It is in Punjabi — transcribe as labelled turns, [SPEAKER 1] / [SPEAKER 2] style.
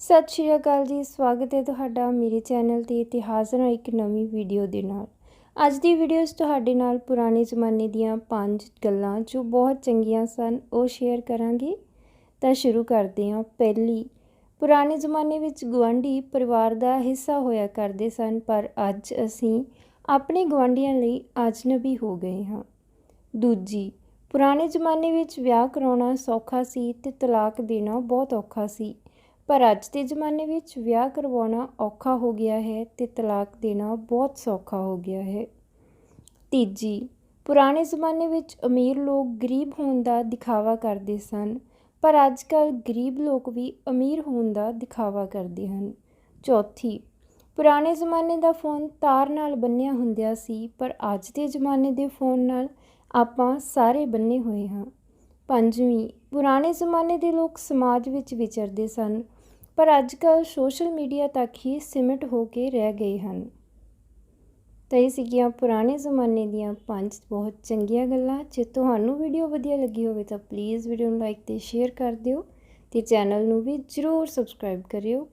[SPEAKER 1] ਸਤਿ ਸ਼੍ਰੀ ਅਕਾਲ ਜੀ, ਸਵਾਗਤ ਹੈ ਤੁਹਾਡਾ ਮੇਰੇ ਚੈਨਲ ਤੇ ਤੇ ਹਾਜ਼ਰ ਇੱਕ ਨਵੀਂ ਵੀਡੀਓ ਦੇ ਨਾਲ। ਅੱਜ ਦੀ ਵੀਡੀਓ 'ਚ ਤੁਹਾਡੇ ਨਾਲ ਪੁਰਾਣੇ ਜ਼ਮਾਨੇ ਦੀਆਂ ਪੰਜ ਗੱਲਾਂ ਜੋ ਬਹੁਤ ਚੰਗੀਆਂ ਸਨ, ਉਹ ਸ਼ੇਅਰ ਕਰਾਂਗੇ। ਤਾਂ ਸ਼ੁਰੂ ਕਰਦੇ ਹਾਂ। ਪਹਿਲੀ, ਪੁਰਾਣੇ ਜ਼ਮਾਨੇ ਵਿੱਚ ਗੁਆਂਢੀ ਪਰਿਵਾਰ ਦਾ ਹਿੱਸਾ ਹੋਇਆ ਕਰਦੇ ਸਨ, ਪਰ ਅੱਜ ਅਸੀਂ ਆਪਣੇ ਗੁਆਂਢੀਆਂ ਲਈ ਅਜਨਬੀ ਹੋ ਗਏ ਹਾਂ। ਦੂਜੀ, ਪੁਰਾਣੇ ਜ਼ਮਾਨੇ ਵਿੱਚ ਵਿਆਹ ਕਰਾਉਣਾ ਸੌਖਾ ਸੀ ਤੇ ਤਲਾਕ ਦੇਣਾ ਬਹੁਤ ਔਖਾ ਸੀ। ਪਰ ਅੱਜ ਦੇ ਜ਼ਮਾਨੇ ਵਿੱਚ ਵਿਆਹ ਕਰਵਾਉਣਾ ਔਖਾ ਹੋ ਗਿਆ ਹੈ ਅਤੇ ਤਲਾਕ ਦੇਣਾ ਬਹੁਤ ਸੌਖਾ ਹੋ ਗਿਆ ਹੈ। ਤੀਜੀ, ਪੁਰਾਣੇ ਜ਼ਮਾਨੇ ਵਿੱਚ ਅਮੀਰ ਲੋਕ ਗਰੀਬ ਹੋਣ ਦਾ ਦਿਖਾਵਾ ਕਰਦੇ ਸਨ, ਪਰ ਅੱਜ ਕੱਲ੍ਹ ਗਰੀਬ ਲੋਕ ਵੀ ਅਮੀਰ ਹੋਣ ਦਾ ਦਿਖਾਵਾ ਕਰਦੇ ਹਨ। ਚੌਥੀ, ਪੁਰਾਣੇ ਜ਼ਮਾਨੇ ਦਾ ਫੋਨ ਤਾਰ ਨਾਲ ਬੰਨਿਆ ਹੁੰਦਿਆ ਸੀ, ਪਰ ਅੱਜ ਦੇ ਜ਼ਮਾਨੇ ਦੇ ਫੋਨ ਨਾਲ ਆਪਾਂ ਸਾਰੇ ਬੰਨੇ ਹੋਏ ਹਾਂ। ਪੰਜਵੀਂ, ਪੁਰਾਣੇ ਜ਼ਮਾਨੇ ਦੇ ਲੋਕ ਸਮਾਜ ਵਿੱਚ ਵਿਚਰਦੇ ਸਨ ਪਰ ਅੱਜ ਕੱਲ੍ਹ ਸੋਸ਼ਲ ਮੀਡੀਆ ਤੱਕ ਹੀ ਸਿਮਟ ਹੋ ਕੇ ਰਹਿ ਗਏ ਹਨ। ਤਾਂ ਇਹ ਸੀਗੀਆਂ ਪੁਰਾਣੇ ਜ਼ਮਾਨੇ ਦੀਆਂ ਪੰਜ ਬਹੁਤ ਚੰਗੀਆਂ ਗੱਲਾਂ। ਜੇ ਤੁਹਾਨੂੰ ਵੀਡੀਓ ਵਧੀਆ ਲੱਗੀ ਹੋਵੇ ਤਾਂ ਪਲੀਜ਼ ਵੀਡੀਓ ਨੂੰ ਲਾਈਕ ਤੇ ਸ਼ੇਅਰ ਕਰ ਦਿਓ ਤੇ ਚੈਨਲ ਨੂੰ ਵੀ ਜਰੂਰ ਸਬਸਕ੍ਰਾਈਬ ਕਰਿਓ।